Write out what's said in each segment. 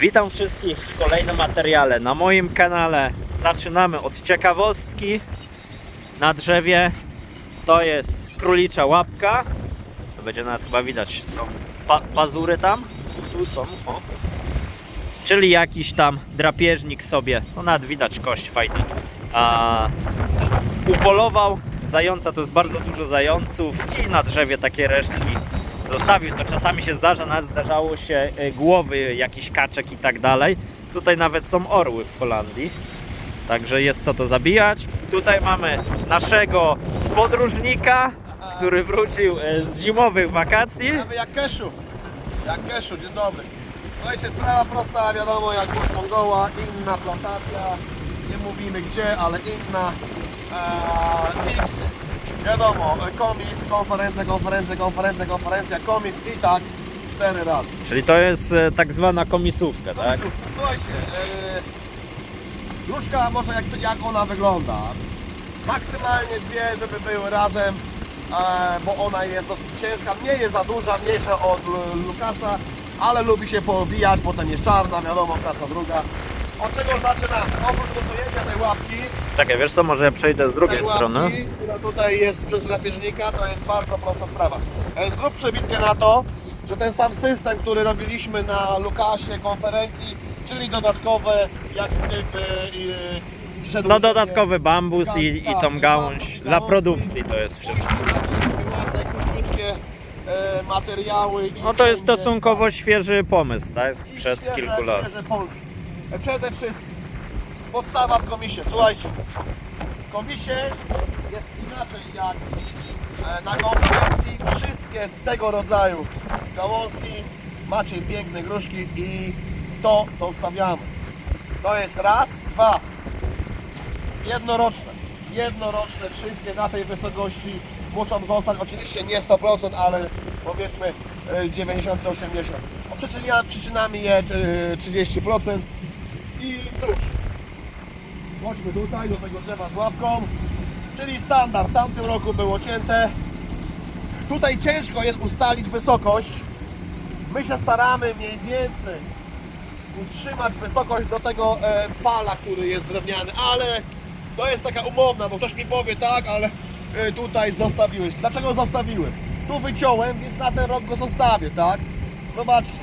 Witam wszystkich w kolejnym materiale na moim kanale. Zaczynamy od ciekawostki. Na drzewie to jest królicza łapka. To będzie nawet chyba widać, są pa pazury tam. Tu są, o. Czyli jakiś tam drapieżnik sobie, no nawet widać kość fajnie, a, upolował zająca, to jest bardzo dużo zająców i na drzewie takie resztki zostawił. To czasami się zdarza, nawet zdarzało się e, głowy jakichś kaczek i tak dalej. Tutaj nawet są orły w Holandii. Także jest co to zabijać. Tutaj mamy naszego podróżnika, który wrócił e, z zimowych wakacji. Prawy jak Keszu. Jak Keszu, dzień dobry. Słuchajcie, sprawa prosta, wiadomo jak głos Mongoła, inna plantacja, nie mówimy gdzie, ale inna. Eee, X, wiadomo, komis, konferencja, konferencja, konferencja, konferencja, komis i tak cztery razy. Czyli to jest e, tak zwana komisówka, tak? Komisówka. Słuchajcie, różka może jak, jak ona wygląda. Maksymalnie dwie, żeby były razem, e, bo ona jest dosyć ciężka. Nie jest za duża, mniejsza od Lu- Lukasa, ale lubi się poobijać, potem jest czarna, wiadomo, klasa druga. Od czego zaczynamy? Oprócz dosunięcia tej łapki, Czekaj, wiesz co, może ja przejdę z drugiej tej strony. łapki, która tutaj jest przez drapieżnika, to jest bardzo prosta sprawa. E, Zrób przebitkę na to, że ten sam system, który robiliśmy na Lukasie konferencji, czyli dodatkowe jak gdyby No dodatkowy bambus i, i Tak, tą gałąź bambus dla produkcji to jest wszystko. Ładne, króciutkie e, materiały. No to jest stosunkowo świeży pomysł, tak? Sprzed kilku lat. E, Przede wszystkim podstawa w komisie. Słuchajcie, w komisie jest inaczej jak e, na konferencji. Wszystkie tego rodzaju gałązki macie piękne gruszki i to zostawiamy. To jest raz, dwa. Jednoroczne. Jednoroczne wszystkie na tej wysokości muszą zostać. Oczywiście nie 100%, ale powiedzmy e, 90 czy 80. O, przyczynia, przyczynami jest e, 30%. I cóż, chodźmy tutaj do tego drzewa z łapką. Czyli standard. W tamtym roku było cięte. Tutaj ciężko jest ustalić wysokość. My się staramy mniej więcej utrzymać wysokość do tego e, pala, który jest drewniany, ale to jest taka umowna, bo ktoś mi powie tak, ale e, tutaj zostawiłeś. Dlaczego zostawiłem? Tu wyciąłem, więc na ten rok go zostawię, tak? Zobaczcie,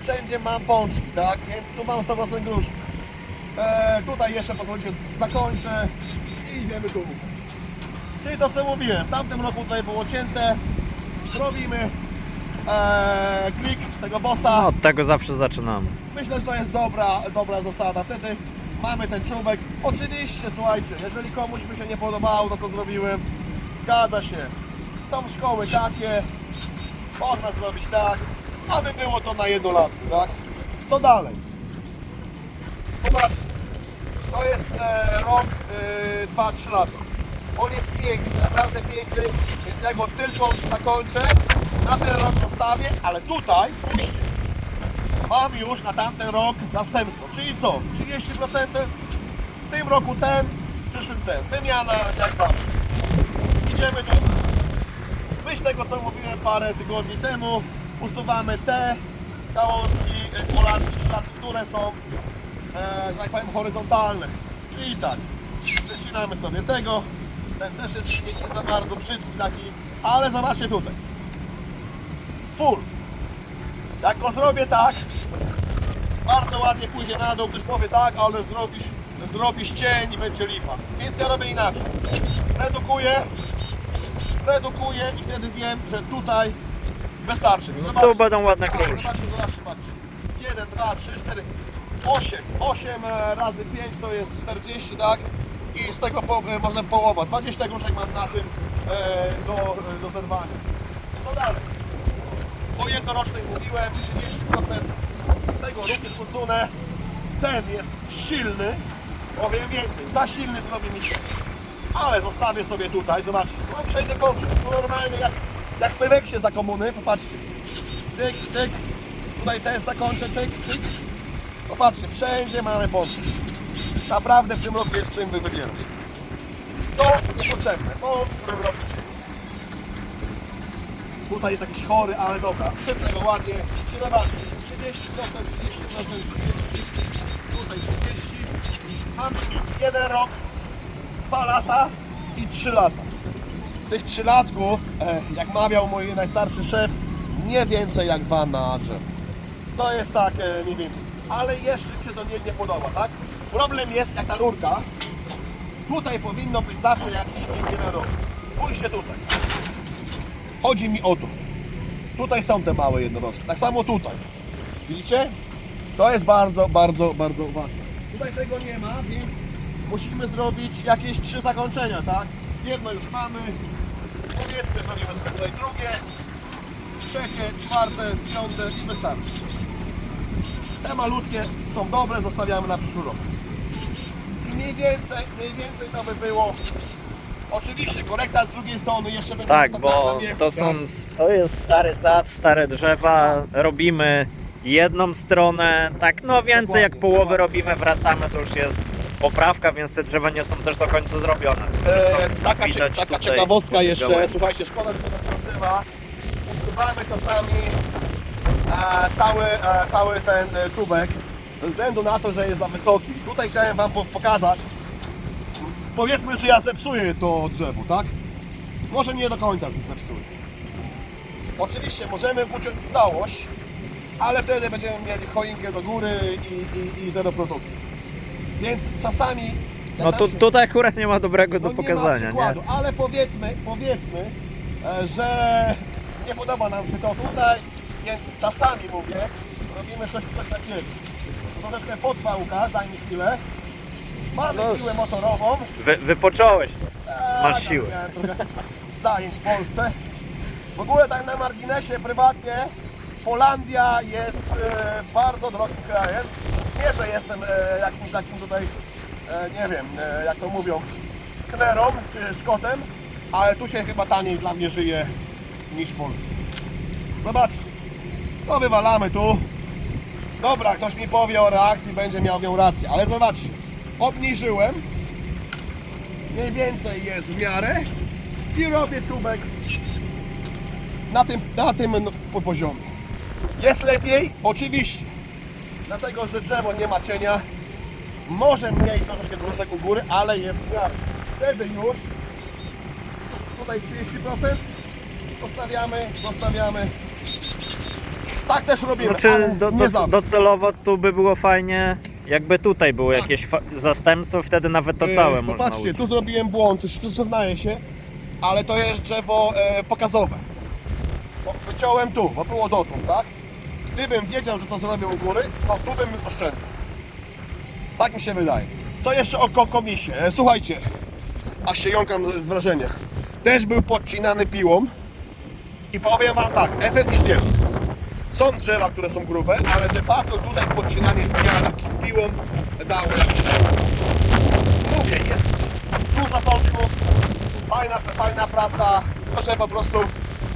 wszędzie mam pączki, tak? Więc tu mam 100% gruszki. E, tutaj jeszcze pozwolicie, zakończę i idziemy tu. Czyli to co mówiłem, w tamtym roku tutaj było cięte, robimy e, klik tego bossa. No, od tego zawsze zaczynamy. Myślę, że to jest dobra, dobra zasada. Wtedy mamy ten czubek. Oczywiście, słuchajcie, jeżeli komuś by się nie podobało to, co zrobiłem, zgadza się. Są szkoły takie, można zrobić tak, aby było to na jednolatku, tak? Co dalej? Popatrzcie, to jest e, rok e, 2-3 lata. On jest piękny, naprawdę piękny, więc ja go tylko zakończę, na ten rok zostawię, ale tutaj, spójrzcie, mam już na tamten rok zastępstwo. Czyli co? 30% w tym roku ten, w przyszłym ten. Wymiana jak zawsze. Idziemy tu. Myśl tego co mówiłem parę tygodni temu. Usuwamy te gałązki, e, polanki, które są, e, że tak powiem, horyzontalne. Czyli tak, przecinamy sobie tego. Ten też jest nie, za bardzo brzydki taki, ale zobaczcie tutaj. Full. Jak go zrobię tak, bardzo ładnie pójdzie na dół, ktoś powie tak, ale zrobisz, zrobisz cień i będzie lipa. Więc ja robię inaczej. Redukuję, redukuję i wtedy wiem, że tutaj wystarczy. Zobaczcie. Tu będą ładne Tak, kruszki. Zobaczcie, zobaczcie, zobaczcie. 1, 2, 3, 4, 8. 8 e, razy 5 to jest 40, tak? I z tego po, e, można połowa. 20 gruszek mam na tym e, do, e, do zerwania. Co dalej? O jednorocznej mówiłem, 30% tego również usunę. Ten jest silny, powiem więcej, za silny zrobi mi się. Ale zostawię sobie tutaj, zobaczcie, no wszędzie pączek, no normalnie jak, jak peweksie za komuny, popatrzcie. Tyk, tyk, tutaj też zakończę, tyk, tyk. Popatrzcie, wszędzie mamy pączki. Naprawdę w tym roku jest czym wy wybierać. To niepotrzebne, bo robicie. Tutaj jest jakiś chory, ale dobra. Go ładnie. I zobaczcie, 30%, 30%, 30%, tutaj 30. Mamy miks. Jeden rok, dwa lata i trzy lata. Tych trzylatków, e, jak mawiał mój najstarszy szef, nie więcej jak dwa na drzewo. To jest tak mniej więcej. Ale jeszcze się to nie, nie podoba, tak? Problem jest jak ta rurka. Tutaj powinno być zawsze jakiś jeden rok. Spójrzcie tutaj. Chodzi mi o to. Tutaj są te małe jednorożce. Tak samo tutaj. Widzicie? To jest bardzo, bardzo, bardzo ważne. Tutaj tego nie ma, więc musimy zrobić jakieś trzy zakończenia, tak? Jedno już mamy. Powiedzmy, zrobimy sobie tutaj drugie, trzecie, czwarte, piąte i wystarczy. Te malutkie są dobre, zostawiamy na przyszły rok. I mniej więcej, mniej więcej to by było. Oczywiście korekta z drugiej strony jeszcze będzie Tak, ta- bo to są, to jest stary sad, stare drzewa, robimy jedną stronę, tak no więcej jak połowę robimy, wracamy, to już jest poprawka, więc te drzewa nie są też do końca zrobione, co zresztą E, taka, cie, taka ciekawostka jeszcze, słuchajcie, szkoda, że to nazywa. Ukrywamy czasami cały, e, cały ten e, czubek ze względu na to, że jest za wysoki. Tutaj chciałem Wam po- pokazać. Powiedzmy, że ja zepsuję to drzewo, tak? Może nie do końca zepsuję. Oczywiście możemy uciąć całość, ale wtedy będziemy mieli choinkę do góry i, i, i zero produkcji. Więc czasami... No nam tu, się- tutaj akurat nie ma dobrego do no nie ma pokazania, nie? przykładu, ale powiedzmy, powiedzmy, e, że nie podoba nam się to tutaj, więc czasami mówię, robimy coś, takiego. To troszeczkę potrwa Łukasz, daj mi chwilę. Mamy No. siłę motorową. Wy, wypocząłeś to. Eee, Masz siłę. trochę Zajęć w Polsce. W ogóle tak na marginesie prywatnie Polandia jest e, bardzo drogim krajem. Nie, że jestem e, jakimś takim tutaj, e, nie wiem, e, jak to mówią, sknerą czy szkotem, ale tu się chyba taniej dla mnie żyje niż w Polsce. Zobaczcie, to wywalamy tu. Dobra, ktoś mi powie o reakcji, będzie miał nią rację, ale zobaczcie, obniżyłem, mniej więcej jest w miarę i robię czubek na tym, na tym no, po- poziomie. Jest lepiej? Oczywiście. Dlatego, że drzewo nie ma cienia. Może mniej troszeczkę drusek u góry, ale jest w miarę. Wtedy już tutaj 30% zostawiamy, zostawiamy. Tak też robimy, Znaczy do, do, docelowo tu by było fajnie, jakby tutaj było jakieś fa- zastępstwo, wtedy nawet to całe E, można Popatrzcie, uciąć. tu zrobiłem błąd, już przyznaję się, ale to jest drzewo e, pokazowe. Bo wyciąłem tu, bo było dotąd, tak? Gdybym wiedział, że to zrobię u góry, to tu bym już oszczędzał. Tak mi się wydaje. Co jeszcze o ko- komisie? E, słuchajcie, aż się jąkam z wrażenia. Też był podcinany piłą i powiem Wam tak, efekt jest jest. Są drzewa, które są grube, ale de facto tutaj podcinanie pianki piłą dało mówię, jest dużo pączków, fajna, fajna praca, że po prostu,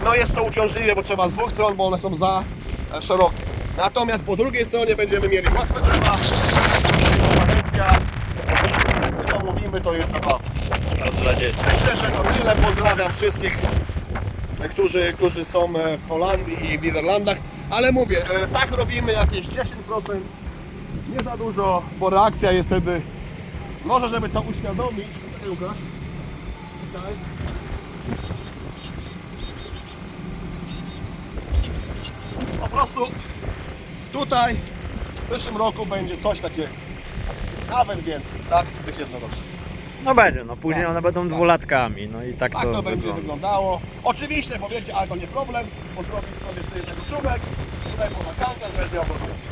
no jest to uciążliwe, bo trzeba z dwóch stron, bo one są za e, szerokie. Natomiast po drugiej stronie będziemy mieli łatwe drzewa, konwencja, jak my to mówimy, to jest zabawa. Dla dzieci. Myślę, że to tyle, pozdrawiam wszystkich, którzy, którzy są e, w Holandii i w Niderlandach, ale mówię, e, tak robimy jakieś 10%, nie za dużo, bo reakcja jest wtedy, może żeby to uświadomić, Czekaj, Łukasz, tutaj. po prostu tutaj w przyszłym roku będzie coś takiego, nawet więcej, tak, tych jednorocznych. No będzie, no później one będą dwulatkami, no i tak, Tak to, to, będzie wygląda. wyglądało. Oczywiście powiecie, ale to nie problem, bo zrobisz sobie z tego czubek, tutaj obowiązek.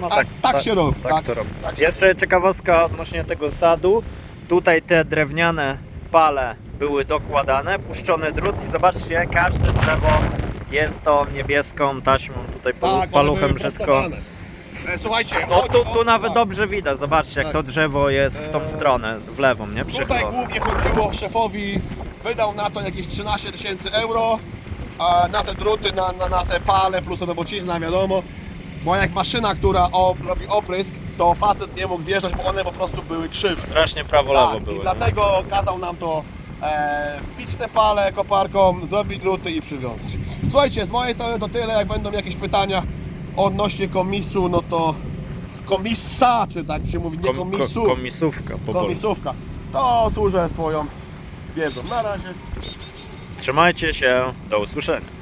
No Tak- tak się robi, Tak, tak. to robi. Tak się Jeszcze ciekawostka odnośnie tego sadu. Tutaj te drewniane pale były dokładane, puszczony drut i zobaczcie, każde drzewo jest to niebieską taśmą, tutaj Tak, paluchem wszystko. E, Słuchajcie, No tu, tu nawet tak. dobrze widać, zobaczcie jak Tak. to drzewo jest w tą Eee, stronę, w lewą, nie? Tutaj Przychylone. głównie chodziło, szefowi wydał na to jakieś 13 tysięcy euro, na te druty, na, na, na te pale plus robocizna, wiadomo. Bo jak maszyna, która o, robi oprysk, to facet nie mógł wjeżdżać, bo one po prostu były krzywe. Strasznie prawo-lewo Tak, były. i dlatego kazał nam to e, wbić te pale koparką, zrobić druty i przywiązać. Słuchajcie, z mojej strony to tyle, jak będą jakieś pytania, Odnośnie komisu, no to komisa, czy tak się mówi, nie Kom- komisu, ko- komisówka po komisówka. To służę swoją wiedzą. Na razie. Trzymajcie się, do usłyszenia.